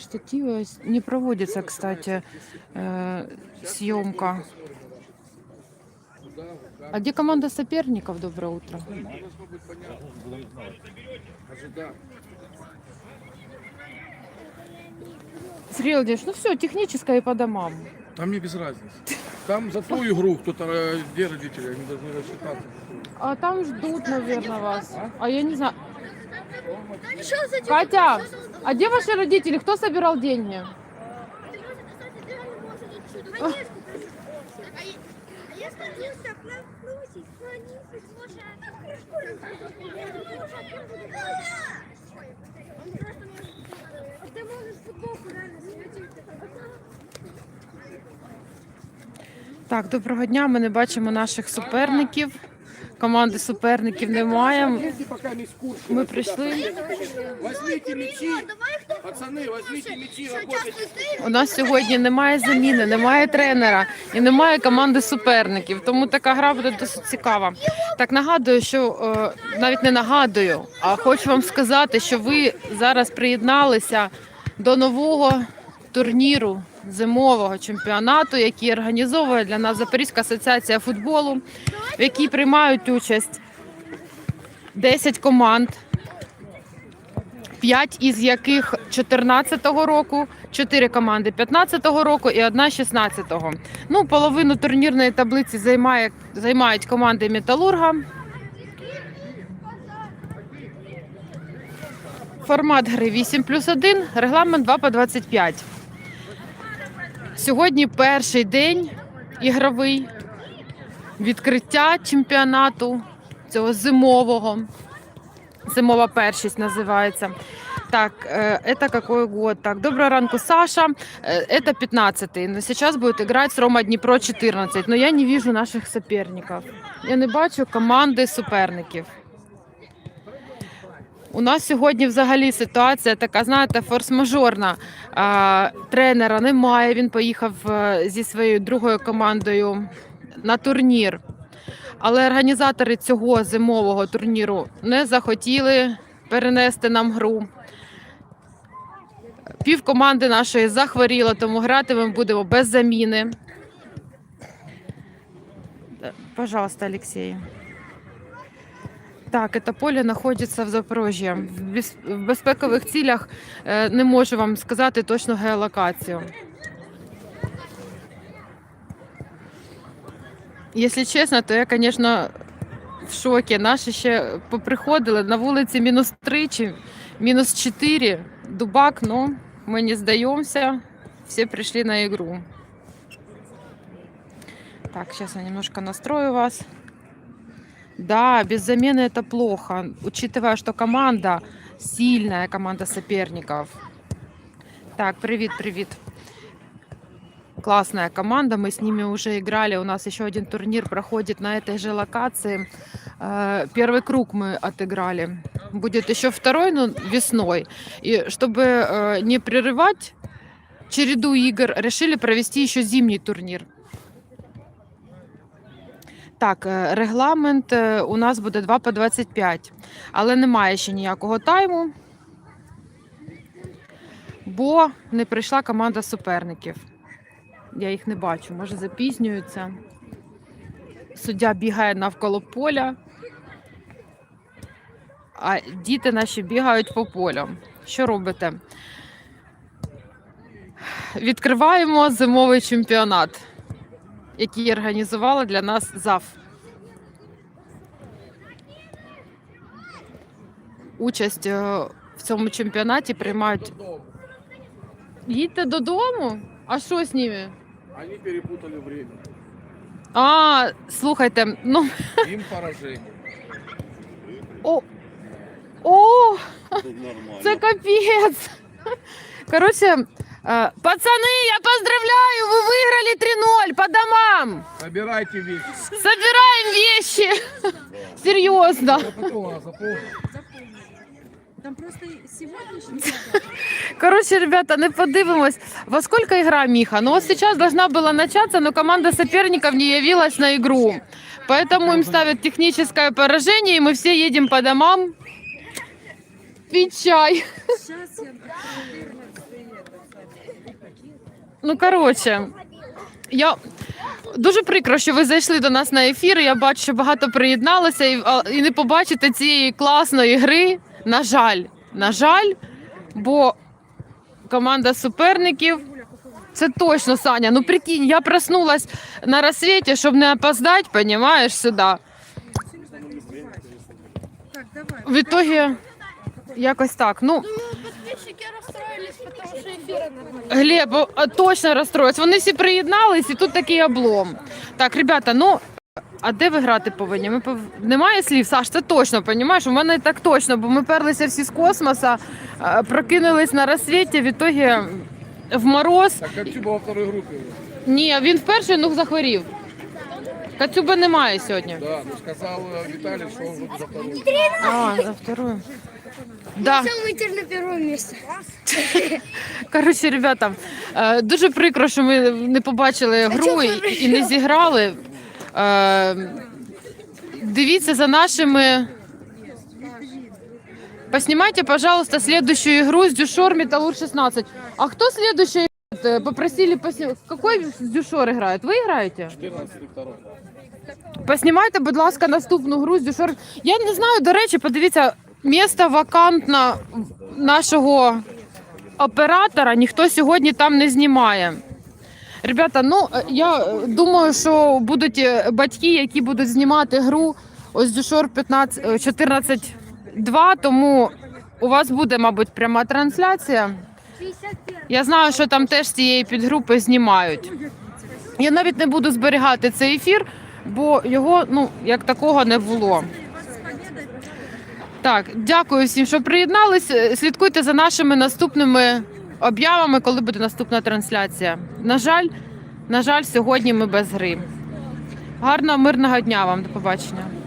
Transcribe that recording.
штатива с- не проводится, кстати, э, съемка. А где команда соперников? Доброе утро. Сергей Владимирович, ну все, техническое и по домам. Там мне без разницы. Там за твою игру кто-то, э, где родители, они должны рассчитаться. А там ждут, наверное, вас. А я не знаю. Катя, А где ваши родители? Кто собирал деньги? Так, доброго дня. Ми не бачимо наших суперників. Команди суперників немає. Ми прийшли. Возьмите пацаны, возьмите мячи. У нас сьогодні немає заміни, немає тренера і немає команди суперників. Тому така гра буде досить цікава. Так нагадую, що е, навіть не нагадую, а хочу вам сказати, що ви зараз приєдналися до нового турніру зимового чемпіонату, який організовує для нас Запорізька асоціація футболу, в якій приймають участь 10 команд. П'ять із яких 14-го року, чотири команди 15-го року і одна 16-го. Ну, половину турнірної таблиці займає, займають команди Металурга. Формат гри 8 плюс 1, регламент 2 по 25. Сьогодні перший день ігровий відкриття чемпіонату цього зимового. Зимова першість називається. Так, э, это какой год? Так, доброго ранку, Саша. Э, Это 15-й. Но сейчас будет играть с Рома Дніпро 14. Но я не вижу наших соперників. Я не бачу команди суперників. У нас сьогодні взагалі ситуація така, знаєте, форс-мажорна. Тренера немає. Він поїхав е, зі своєю другою командою на турнір. Але організатори цього зимового турніру не захотіли перенести нам гру. Пів команди нашої захворіло, тому грати ми будемо без заміни. Пожалуйста, Алексей. Так, это поле знаходиться в Запорожжі. В безпекових цілях е, не можу вам сказати точну геолокацію. Якщо чесно, то я, звісно, в шокі. Наші ще поприходили на вулиці мінус 3 чи мінус 4. Дубак, ну, ми не здаємося. Всі прийшли на ігру. Так, сейчас я немножко настрою вас. Да, без замены это плохо, учитывая, что команда сильная, команда соперников. Так, привет, привет. Классная команда, мы с ними уже играли. У нас еще один турнир проходит на этой же локации. Э, Первый круг мы отыграли. Будет еще второй, но весной. И чтобы э, не прерывать череду игр, решили провести еще зимний турнир. Так, е, регламент е, у нас буде 2 по 25, але немає ще ніякого тайму, бо не прийшла команда суперників. Я їх не бачу, може запізнюються. Суддя бігає навколо поля, а діти наші бігають по полю. Що робите? Відкриваємо зимовий чемпіонат які організували для нас ЗАФ. Участь е, в цьому чемпіонаті приймають. Їдьте додому? А що з ними? Они перепутали время. А, слухайте, ну Им поражение. о, о, це капець. Коротше, е, пацани, я поздравляю, Собирайте вещи. Собираем вещи. Серьезно. Запомнила. Там просто сегодняшний Короче, ребята, не подивимось. Во сколько игра, Миха? Ну вот сейчас должна была начаться, но команда соперников не явилась на игру. Поэтому им ставят техническое поражение, и мы все едем по домам пить чай. сейчас я 14 это. Ну, коротше, я дуже прикро, що ви зайшли до нас на ефір. і Я бачу, що багато приєдналося і, і не побачите цієї класної гри. На жаль, на жаль, бо команда суперників. Це точно, Саня. Ну прикинь, я проснулась на рассвете, щоб не опоздать, понимаешь, сюди. В итоге якось так. Ну, Глеб а, точно розстроїться. Вони всі приєднались, і тут такий облом. Так, ребята, ну. А де ви грати повинні? Ми пов... Немає слів, Саш, це точно, понімаєш? У мене так точно, бо ми перлися всі з космоса, е, прокинулись на розсвіті, в ітогі в мороз. Так Копчуба во второй группе. Ні, він в перший ну захворів. Кацюби немає сьогодні. Да, ну сказал Виталий, что он за вторую. А, за вторую. Да. Самый теперь на первом месте. Коротше, ребята, е, дуже прикро, що ми не побачили гру і, і не зіграли. Е, Дивіться за нашими. Поснімайте, пожалуйста, следующую игру с Дюшор Металлург 16. А кто следующий? Э, Попросили посни... Какой Дюшор играет? Вы играете? 14 второй. Поснімайте, будь ласка, наступну гру з Дюшор. Я не знаю, до речі, подивіться, місто вакантне нашого оператора, ніхто сьогодні там не знімає. Ребята, ну е, я е, думаю, що будуть е, батьки, які будуть знімати гру ось Дюшор 15, е, 14-2, тому у вас буде, мабуть, пряма трансляція. 51. Я знаю, що там теж цієї підгрупи знімають. Я навіть не буду зберігати цей ефір, бо його ну як такого не було. Так, дякую всім, що приєднались. Е, Слідкуйте за нашими наступними об'явами, коли буде наступна трансляція. На жаль, на жаль, сьогодні ми без гри. Гарного мирного дня вам. До побачення.